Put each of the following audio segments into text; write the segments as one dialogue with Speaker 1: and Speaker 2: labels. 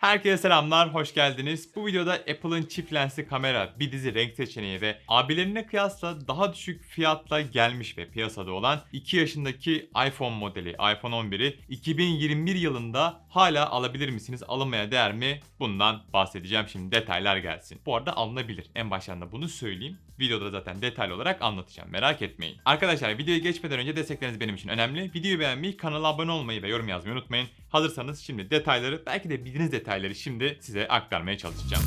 Speaker 1: Herkese selamlar, hoş geldiniz. Bu videoda Apple'ın çift lensli kamera, bir dizi renk seçeneği ve abilerine kıyasla daha düşük fiyatla gelmiş ve piyasada olan 2 yaşındaki iPhone modeli iPhone 11'i 2021 yılında hala alabilir misiniz, alınmaya değer mi? Bundan bahsedeceğim şimdi detaylar gelsin. Bu arada alınabilir. En baştan da bunu söyleyeyim. Videoda zaten detaylı olarak anlatacağım. Merak etmeyin. Arkadaşlar videoya geçmeden önce destekleriniz benim için önemli. Videoyu beğenmeyi, kanala abone olmayı ve yorum yazmayı unutmayın. Hazırsanız şimdi detayları, belki de bildiğiniz detayları şimdi size aktarmaya çalışacağım.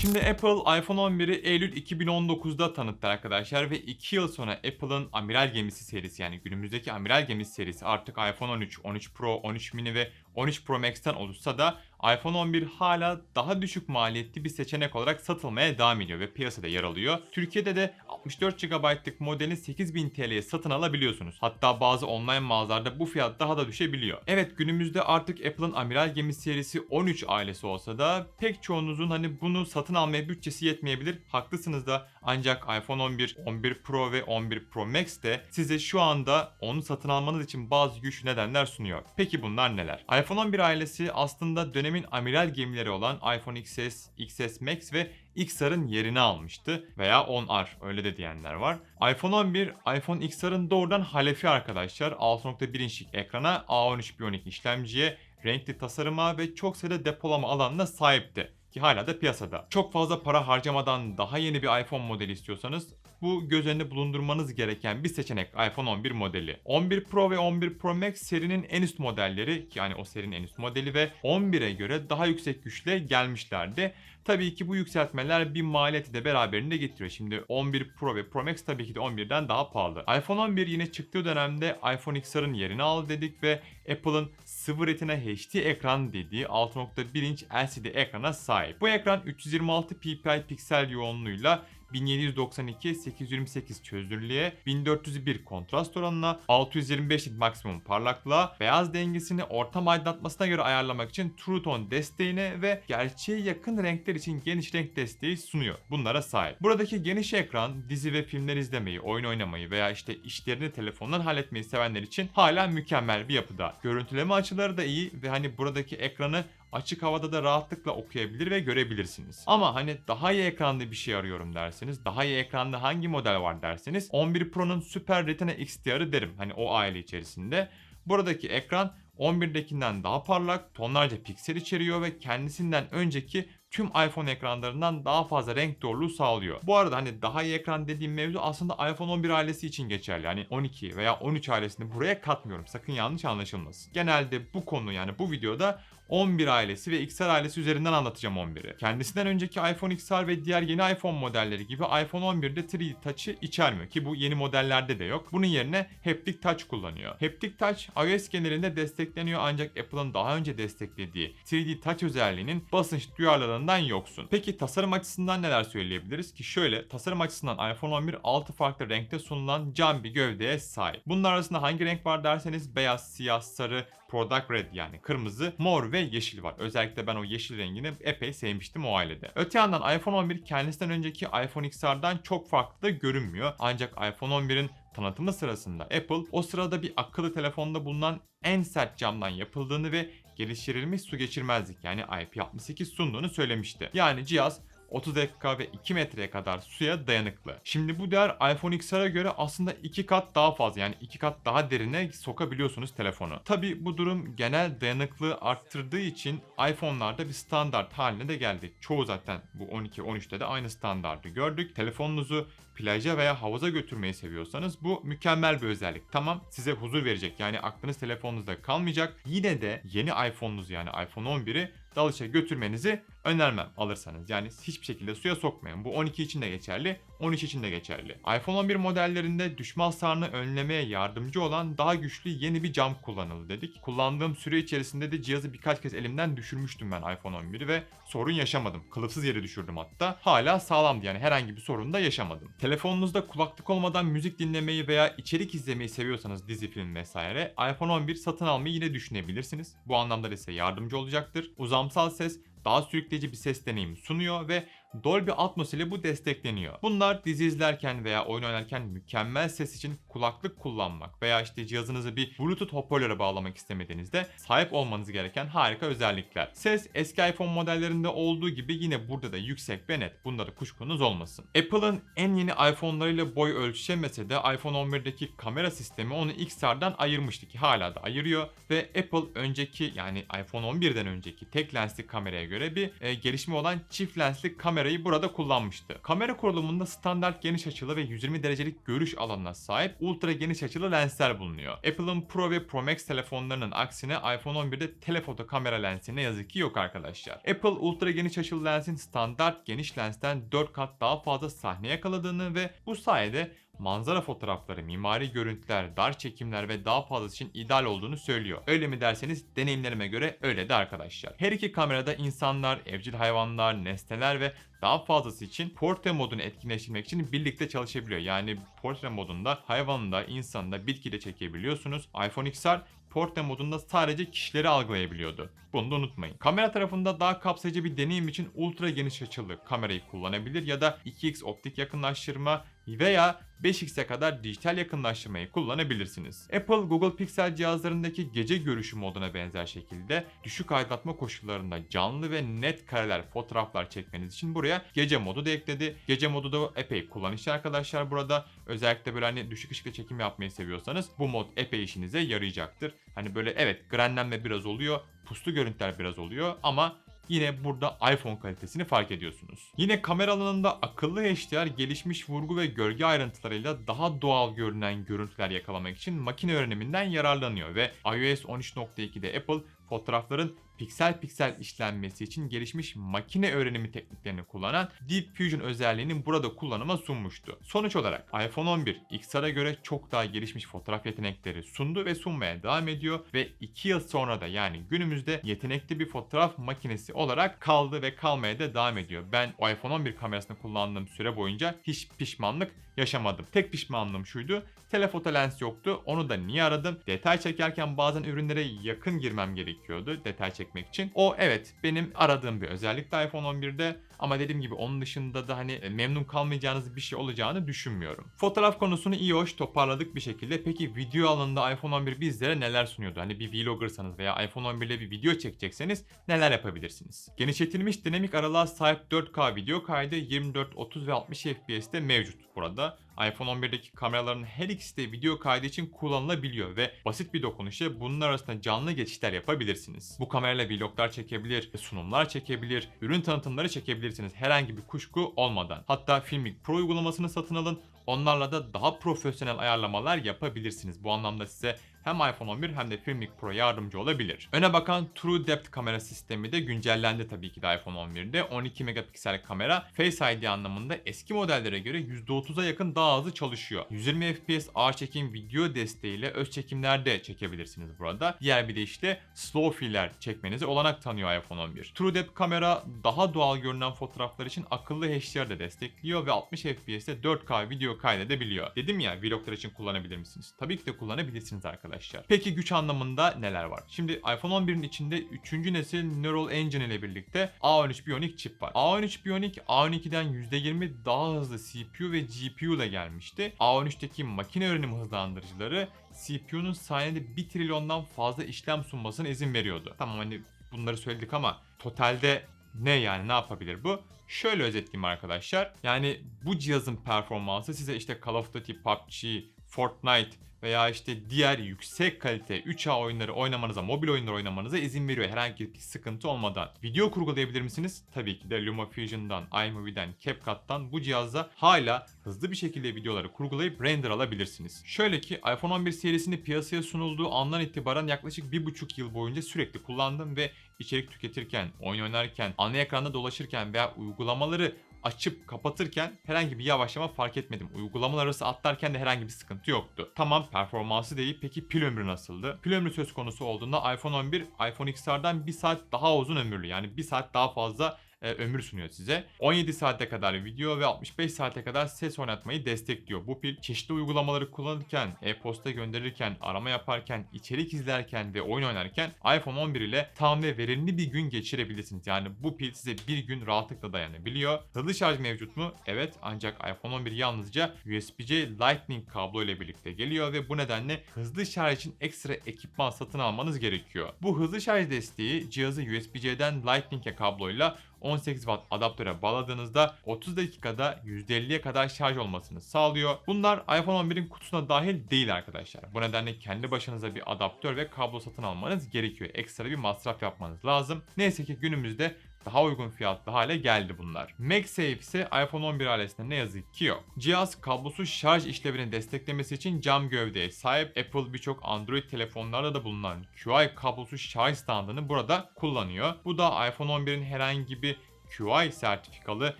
Speaker 1: Şimdi Apple iPhone 11'i Eylül 2019'da tanıttı arkadaşlar ve 2 yıl sonra Apple'ın amiral gemisi serisi yani günümüzdeki amiral gemisi serisi artık iPhone 13, 13 Pro, 13 mini ve 13 Pro Max'ten oluşsa da iPhone 11 hala daha düşük maliyetli bir seçenek olarak satılmaya devam ediyor ve piyasada yer alıyor. Türkiye'de de 64 GB'lık modelin 8000 TL'ye satın alabiliyorsunuz. Hatta bazı online mağazalarda bu fiyat daha da düşebiliyor. Evet günümüzde artık Apple'ın amiral gemisi serisi 13 ailesi olsa da pek çoğunuzun hani bunu satın almaya bütçesi yetmeyebilir. Haklısınız da ancak iPhone 11, 11 Pro ve 11 Pro Max de size şu anda onu satın almanız için bazı güçlü nedenler sunuyor. Peki bunlar neler? iPhone 11 ailesi aslında dönemin amiral gemileri olan iPhone XS, XS Max ve XR'ın yerini almıştı veya 10R öyle de diyenler var. iPhone 11, iPhone XR'ın doğrudan halefi arkadaşlar. 6.1 inçlik ekrana, A13 Bionic işlemciye, renkli tasarıma ve çok sayıda depolama alanına sahipti ki hala da piyasada. Çok fazla para harcamadan daha yeni bir iPhone modeli istiyorsanız bu göz önünde bulundurmanız gereken bir seçenek iPhone 11 modeli. 11 Pro ve 11 Pro Max serinin en üst modelleri yani o serinin en üst modeli ve 11'e göre daha yüksek güçle gelmişlerdi. Tabii ki bu yükseltmeler bir maliyeti de beraberinde getiriyor. Şimdi 11 Pro ve Pro Max tabii ki de 11'den daha pahalı. iPhone 11 yine çıktığı dönemde iPhone XR'ın yerini aldı dedik ve Apple'ın sıvı retina HD ekran dediği 6.1 inç LCD ekrana sahip. Bu ekran 326 ppi piksel yoğunluğuyla 1792 828 çözünürlüğe, 1401 kontrast oranına, 625'lik maksimum parlaklığa, beyaz dengesini ortam aydınlatmasına göre ayarlamak için True Tone desteğine ve gerçeğe yakın renkler için geniş renk desteği sunuyor. Bunlara sahip. Buradaki geniş ekran dizi ve filmler izlemeyi, oyun oynamayı veya işte işlerini telefondan halletmeyi sevenler için hala mükemmel bir yapıda. Görüntüleme açıları da iyi ve hani buradaki ekranı açık havada da rahatlıkla okuyabilir ve görebilirsiniz. Ama hani daha iyi ekranda bir şey arıyorum derseniz, daha iyi ekranda hangi model var derseniz 11 Pro'nun Super Retina XDR'ı derim. Hani o aile içerisinde. Buradaki ekran 11'dekinden daha parlak, tonlarca piksel içeriyor ve kendisinden önceki tüm iPhone ekranlarından daha fazla renk doğruluğu sağlıyor. Bu arada hani daha iyi ekran dediğim mevzu aslında iPhone 11 ailesi için geçerli. Yani 12 veya 13 ailesini buraya katmıyorum. Sakın yanlış anlaşılmasın. Genelde bu konu yani bu videoda 11 ailesi ve XR ailesi üzerinden anlatacağım 11'i. Kendisinden önceki iPhone XR ve diğer yeni iPhone modelleri gibi iPhone 11'de 3D Touch'ı içermiyor ki bu yeni modellerde de yok. Bunun yerine Haptic Touch kullanıyor. Haptic Touch iOS genelinde destekleniyor ancak Apple'ın daha önce desteklediği 3D Touch özelliğinin basınç duyarlılığından yoksun. Peki tasarım açısından neler söyleyebiliriz ki şöyle tasarım açısından iPhone 11 6 farklı renkte sunulan cam bir gövdeye sahip. Bunun arasında hangi renk var derseniz beyaz, siyah, sarı, Product Red yani kırmızı, mor ve yeşil var. Özellikle ben o yeşil rengini epey sevmiştim o ailede. Öte yandan iPhone 11 kendisinden önceki iPhone XR'dan çok farklı da görünmüyor. Ancak iPhone 11'in tanıtımı sırasında Apple o sırada bir akıllı telefonda bulunan en sert camdan yapıldığını ve geliştirilmiş su geçirmezlik yani IP68 sunduğunu söylemişti. Yani cihaz 30 dakika ve 2 metreye kadar suya dayanıklı. Şimdi bu değer iPhone XR'a göre aslında 2 kat daha fazla yani 2 kat daha derine sokabiliyorsunuz telefonu. Tabi bu durum genel dayanıklığı arttırdığı için iPhone'larda bir standart haline de geldi. Çoğu zaten bu 12-13'te de aynı standartı gördük. Telefonunuzu plaja veya havuza götürmeyi seviyorsanız bu mükemmel bir özellik. Tamam size huzur verecek yani aklınız telefonunuzda kalmayacak. Yine de yeni iPhone'unuz yani iPhone 11'i dalışa götürmenizi önermem alırsanız. Yani hiçbir şekilde suya sokmayın. Bu 12 için de geçerli, 13 için de geçerli. iPhone 11 modellerinde düşme hasarını önlemeye yardımcı olan daha güçlü yeni bir cam kullanıldı dedik. Kullandığım süre içerisinde de cihazı birkaç kez elimden düşürmüştüm ben iPhone 11'i ve sorun yaşamadım. Kılıfsız yere düşürdüm hatta. Hala sağlamdı yani herhangi bir sorun da yaşamadım. Telefonunuzda kulaklık olmadan müzik dinlemeyi veya içerik izlemeyi seviyorsanız dizi, film vesaire iPhone 11 satın almayı yine düşünebilirsiniz. Bu anlamda da size yardımcı olacaktır. Uzamsal ses daha sürükleyici bir ses deneyimi sunuyor ve Dolby Atmos ile bu destekleniyor. Bunlar dizi izlerken veya oyun oynarken mükemmel ses için kulaklık kullanmak veya işte cihazınızı bir Bluetooth hoparlöre bağlamak istemediğinizde sahip olmanız gereken harika özellikler. Ses eski iPhone modellerinde olduğu gibi yine burada da yüksek ve net. Bunda da kuşkunuz olmasın. Apple'ın en yeni iPhone'larıyla boy ölçüşemese de iPhone 11'deki kamera sistemi onu XR'dan ayırmıştı ki hala da ayırıyor ve Apple önceki yani iPhone 11'den önceki tek lensli kameraya göre bir e, gelişme olan çift lensli kamerayı burada kullanmıştı. Kamera kurulumunda standart geniş açılı ve 120 derecelik görüş alanına sahip ultra geniş açılı lensler bulunuyor. Apple'ın Pro ve Pro Max telefonlarının aksine iPhone 11'de telefoto kamera lensi ne yazık ki yok arkadaşlar. Apple ultra geniş açılı lensin standart geniş lensten 4 kat daha fazla sahne yakaladığını ve bu sayede manzara fotoğrafları, mimari görüntüler, dar çekimler ve daha fazlası için ideal olduğunu söylüyor. Öyle mi derseniz deneyimlerime göre öyle de arkadaşlar. Her iki kamerada insanlar, evcil hayvanlar, nesneler ve daha fazlası için portre modunu etkinleştirmek için birlikte çalışabiliyor. Yani portre modunda hayvanı da insanı da bitki de çekebiliyorsunuz. iPhone XR portre modunda sadece kişileri algılayabiliyordu. Bunu da unutmayın. Kamera tarafında daha kapsayıcı bir deneyim için ultra geniş açılı kamerayı kullanabilir ya da 2x optik yakınlaştırma veya 5x'e kadar dijital yakınlaştırmayı kullanabilirsiniz. Apple Google Pixel cihazlarındaki gece görüşü moduna benzer şekilde düşük aydınlatma koşullarında canlı ve net kareler, fotoğraflar çekmeniz için buraya gece modu da ekledi. Gece modu da epey kullanışlı arkadaşlar burada. Özellikle böyle hani düşük ışıkta çekim yapmayı seviyorsanız bu mod epey işinize yarayacaktır. Hani böyle evet grenlenme biraz oluyor, puslu görüntüler biraz oluyor ama yine burada iPhone kalitesini fark ediyorsunuz. Yine kamera alanında akıllı HDR gelişmiş vurgu ve gölge ayrıntılarıyla daha doğal görünen görüntüler yakalamak için makine öğreniminden yararlanıyor ve iOS 13.2'de Apple fotoğrafların piksel piksel işlenmesi için gelişmiş makine öğrenimi tekniklerini kullanan Deep Fusion özelliğinin burada kullanıma sunmuştu. Sonuç olarak iPhone 11 XR'a göre çok daha gelişmiş fotoğraf yetenekleri sundu ve sunmaya devam ediyor ve 2 yıl sonra da yani günümüzde yetenekli bir fotoğraf makinesi olarak kaldı ve kalmaya da devam ediyor. Ben iPhone 11 kamerasını kullandığım süre boyunca hiç pişmanlık yaşamadım. Tek pişmanlığım şuydu. Telefoto lens yoktu. Onu da niye aradım? Detay çekerken bazen ürünlere yakın girmem gerekiyordu detay çekmek için. O evet benim aradığım bir özellikti iPhone 11'de ama dediğim gibi onun dışında da hani memnun kalmayacağınız bir şey olacağını düşünmüyorum. Fotoğraf konusunu iyi hoş toparladık bir şekilde. Peki video alanında iPhone 11 bizlere neler sunuyordu? Hani bir vloggersanız veya iPhone 11 ile bir video çekecekseniz neler yapabilirsiniz? Genişletilmiş dinamik aralığa sahip 4K video kaydı 24, 30 ve 60 FPS'te mevcut burada iPhone 11'deki kameraların her ikisi de video kaydı için kullanılabiliyor ve basit bir dokunuşla bunun arasında canlı geçişler yapabilirsiniz. Bu kamerayla vloglar çekebilir, sunumlar çekebilir, ürün tanıtımları çekebilirsiniz herhangi bir kuşku olmadan. Hatta Filmic Pro uygulamasını satın alın, onlarla da daha profesyonel ayarlamalar yapabilirsiniz. Bu anlamda size hem iPhone 11 hem de Filmic Pro yardımcı olabilir. Öne bakan True Depth kamera sistemi de güncellendi tabii ki de iPhone 11'de. 12 megapiksel kamera Face ID anlamında eski modellere göre %30'a yakın daha hızlı çalışıyor. 120 FPS ağır çekim video desteğiyle öz çekimlerde çekebilirsiniz burada. Diğer bir de işte slow filler çekmenize olanak tanıyor iPhone 11. True Depth kamera daha doğal görünen fotoğraflar için akıllı HDR de destekliyor ve 60 FPS'te 4K video kaydedebiliyor. Dedim ya vloglar için kullanabilir misiniz? Tabii ki de kullanabilirsiniz arkadaşlar arkadaşlar. Peki güç anlamında neler var? Şimdi iPhone 11'in içinde 3. nesil Neural Engine ile birlikte A13 Bionic çip var. A13 Bionic A12'den %20 daha hızlı CPU ve GPU ile gelmişti. A13'teki makine öğrenim hızlandırıcıları CPU'nun saniyede 1 trilyondan fazla işlem sunmasına izin veriyordu. Tamam hani bunları söyledik ama totalde ne yani ne yapabilir bu? Şöyle özetleyeyim arkadaşlar. Yani bu cihazın performansı size işte Call of Duty, PUBG, Fortnite veya işte diğer yüksek kalite 3A oyunları oynamanıza, mobil oyunları oynamanıza izin veriyor herhangi bir sıkıntı olmadan. Video kurgulayabilir misiniz? Tabii ki de LumaFusion'dan, iMovie'den, CapCut'tan bu cihazda hala hızlı bir şekilde videoları kurgulayıp render alabilirsiniz. Şöyle ki iPhone 11 serisini piyasaya sunulduğu andan itibaren yaklaşık 1,5 yıl boyunca sürekli kullandım ve içerik tüketirken, oyun oynarken, ana ekranda dolaşırken veya uygulamaları açıp kapatırken herhangi bir yavaşlama fark etmedim. Uygulamalar arası atlarken de herhangi bir sıkıntı yoktu. Tamam performansı değil peki pil ömrü nasıldı? Pil ömrü söz konusu olduğunda iPhone 11 iPhone XR'dan 1 saat daha uzun ömürlü yani 1 saat daha fazla e, ömür sunuyor size. 17 saate kadar video ve 65 saate kadar ses oynatmayı destekliyor. Bu pil çeşitli uygulamaları kullanırken, e-posta gönderirken, arama yaparken, içerik izlerken ve oyun oynarken iPhone 11 ile tam ve verimli bir gün geçirebilirsiniz. Yani bu pil size bir gün rahatlıkla dayanabiliyor. Hızlı şarj mevcut mu? Evet ancak iPhone 11 yalnızca USB-C Lightning kablo ile birlikte geliyor ve bu nedenle hızlı şarj için ekstra ekipman satın almanız gerekiyor. Bu hızlı şarj desteği cihazı USB-C'den Lightning'e kabloyla 18 Watt adaptöre bağladığınızda 30 dakikada %50'ye kadar şarj olmasını sağlıyor. Bunlar iPhone 11'in kutusuna dahil değil arkadaşlar. Bu nedenle kendi başınıza bir adaptör ve kablo satın almanız gerekiyor. Ekstra bir masraf yapmanız lazım. Neyse ki günümüzde daha uygun fiyatlı hale geldi bunlar. MagSafe ise iPhone 11 ailesinde ne yazık ki yok. Cihaz kablosuz şarj işlevini desteklemesi için cam gövdeye sahip Apple birçok Android telefonlarda da bulunan QI kablosuz şarj standını burada kullanıyor. Bu da iPhone 11'in herhangi bir QI sertifikalı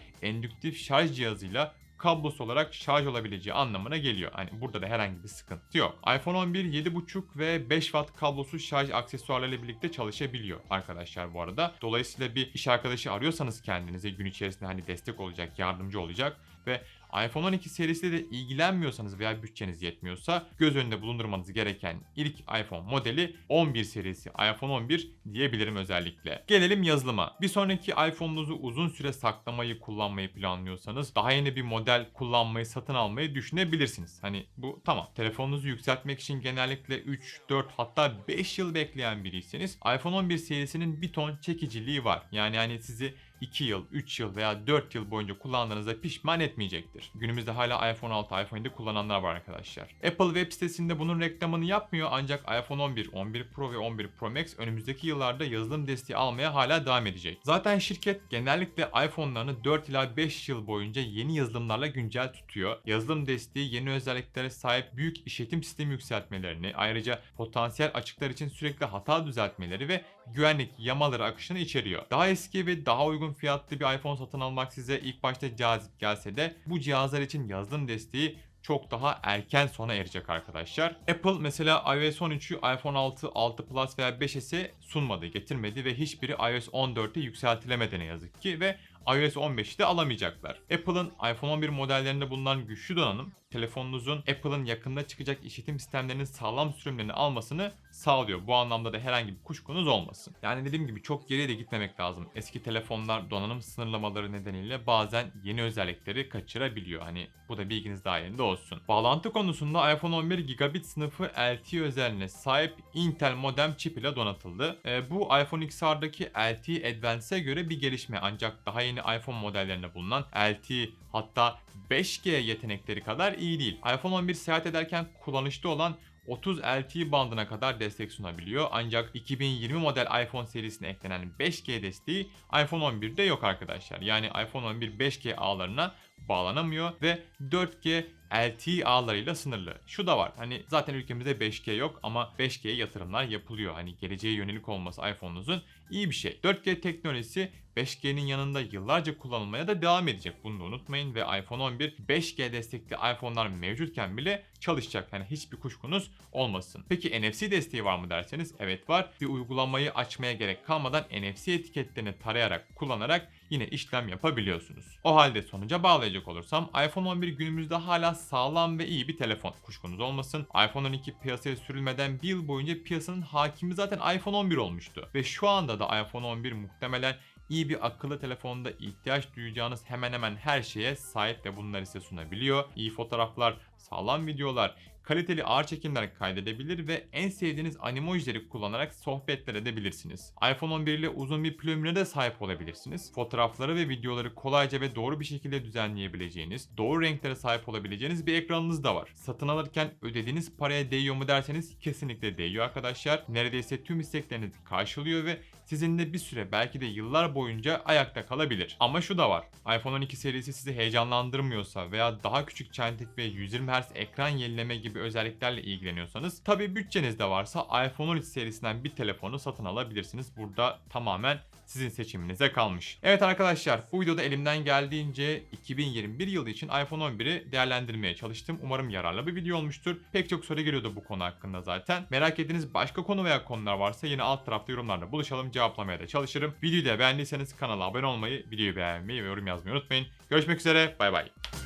Speaker 1: endüktif şarj cihazıyla kablosu olarak şarj olabileceği anlamına geliyor. Hani burada da herhangi bir sıkıntı yok. iPhone 11 7.5 ve 5 watt kablosuz şarj aksesuarlarıyla birlikte çalışabiliyor arkadaşlar bu arada. Dolayısıyla bir iş arkadaşı arıyorsanız kendinize gün içerisinde hani destek olacak, yardımcı olacak ve iPhone 12 serisiyle de ilgilenmiyorsanız veya bütçeniz yetmiyorsa göz önünde bulundurmanız gereken ilk iPhone modeli 11 serisi iPhone 11 diyebilirim özellikle. Gelelim yazılıma. Bir sonraki iPhone'unuzu uzun süre saklamayı kullanmayı planlıyorsanız daha yeni bir model kullanmayı satın almayı düşünebilirsiniz. Hani bu tamam. Telefonunuzu yükseltmek için genellikle 3, 4 hatta 5 yıl bekleyen biriyseniz iPhone 11 serisinin bir ton çekiciliği var. Yani hani sizi 2 yıl, 3 yıl veya 4 yıl boyunca kullandığınızda pişman etmeyecektir. Günümüzde hala iPhone 6, iPhone 7 kullananlar var arkadaşlar. Apple web sitesinde bunun reklamını yapmıyor ancak iPhone 11, 11 Pro ve 11 Pro Max önümüzdeki yıllarda yazılım desteği almaya hala devam edecek. Zaten şirket genellikle iPhone'larını 4 ila 5 yıl boyunca yeni yazılımlarla güncel tutuyor. Yazılım desteği yeni özelliklere sahip büyük işletim sistemi yükseltmelerini, ayrıca potansiyel açıklar için sürekli hata düzeltmeleri ve güvenlik yamaları akışını içeriyor. Daha eski ve daha uygun fiyatlı bir iPhone satın almak size ilk başta cazip gelse de bu cihazlar için yazılım desteği çok daha erken sona erecek arkadaşlar. Apple mesela iOS 13'ü iPhone 6, 6 Plus veya 5s'e sunmadı, getirmedi ve hiçbiri iOS 14'e yükseltilemedi ne yazık ki ve iOS 15'i de alamayacaklar. Apple'ın iPhone 11 modellerinde bulunan güçlü donanım telefonunuzun Apple'ın yakında çıkacak işletim sistemlerinin sağlam sürümlerini almasını sağlıyor. Bu anlamda da herhangi bir kuşkunuz olmasın. Yani dediğim gibi çok geriye de gitmemek lazım. Eski telefonlar donanım sınırlamaları nedeniyle bazen yeni özellikleri kaçırabiliyor. Hani bu da bilginiz dahilinde olsun. Bağlantı konusunda iPhone 11 gigabit sınıfı LTE özelliğine sahip Intel modem çip ile donatıldı. E, bu iPhone XR'daki LTE Advance'e göre bir gelişme ancak daha yeni iPhone modellerinde bulunan LTE hatta 5G yetenekleri kadar iyi değil. iPhone 11 seyahat ederken kullanışlı olan 30 LTE bandına kadar destek sunabiliyor. Ancak 2020 model iPhone serisine eklenen 5G desteği iPhone 11'de yok arkadaşlar. Yani iPhone 11 5G ağlarına bağlanamıyor ve 4G LTE ağlarıyla sınırlı. Şu da var. Hani zaten ülkemizde 5G yok ama 5G'ye yatırımlar yapılıyor. Hani geleceğe yönelik olması iPhone'unuzun iyi bir şey. 4G teknolojisi 5G'nin yanında yıllarca kullanılmaya da devam edecek. Bunu da unutmayın ve iPhone 11 5G destekli iPhone'lar mevcutken bile çalışacak. Yani hiçbir kuşkunuz olmasın. Peki NFC desteği var mı derseniz evet var. Bir uygulamayı açmaya gerek kalmadan NFC etiketlerini tarayarak kullanarak yine işlem yapabiliyorsunuz. O halde sonuca bağlayacak olursam iPhone 11 günümüzde hala sağlam ve iyi bir telefon. Kuşkunuz olmasın. iPhone 12 piyasaya sürülmeden bir yıl boyunca piyasanın hakimi zaten iPhone 11 olmuştu. Ve şu anda da iPhone 11 muhtemelen iyi bir akıllı telefonda ihtiyaç duyacağınız hemen hemen her şeye sahip ve bunları size sunabiliyor. İyi fotoğraflar, sağlam videolar, kaliteli ağır çekimler kaydedebilir ve en sevdiğiniz animojileri kullanarak sohbetler edebilirsiniz. iPhone 11 ile uzun bir pil ömrüne de sahip olabilirsiniz. Fotoğrafları ve videoları kolayca ve doğru bir şekilde düzenleyebileceğiniz, doğru renklere sahip olabileceğiniz bir ekranınız da var. Satın alırken ödediğiniz paraya değiyor mu derseniz kesinlikle değiyor arkadaşlar. Neredeyse tüm isteklerinizi karşılıyor ve sizinle bir süre belki de yıllar boyunca ayakta kalabilir. Ama şu da var. iPhone 12 serisi sizi heyecanlandırmıyorsa veya daha küçük çentik ve 120 Hz ekran yenileme gibi özelliklerle ilgileniyorsanız tabi bütçeniz de varsa iPhone 13 serisinden bir telefonu satın alabilirsiniz. Burada tamamen sizin seçiminize kalmış. Evet arkadaşlar bu videoda elimden geldiğince 2021 yılı için iPhone 11'i değerlendirmeye çalıştım. Umarım yararlı bir video olmuştur. Pek çok soru geliyordu bu konu hakkında zaten. Merak ettiğiniz başka konu veya konular varsa yine alt tarafta yorumlarda buluşalım cevaplamaya da çalışırım. Videoyu da beğendiyseniz kanala abone olmayı, videoyu beğenmeyi ve yorum yazmayı unutmayın. Görüşmek üzere bay bay.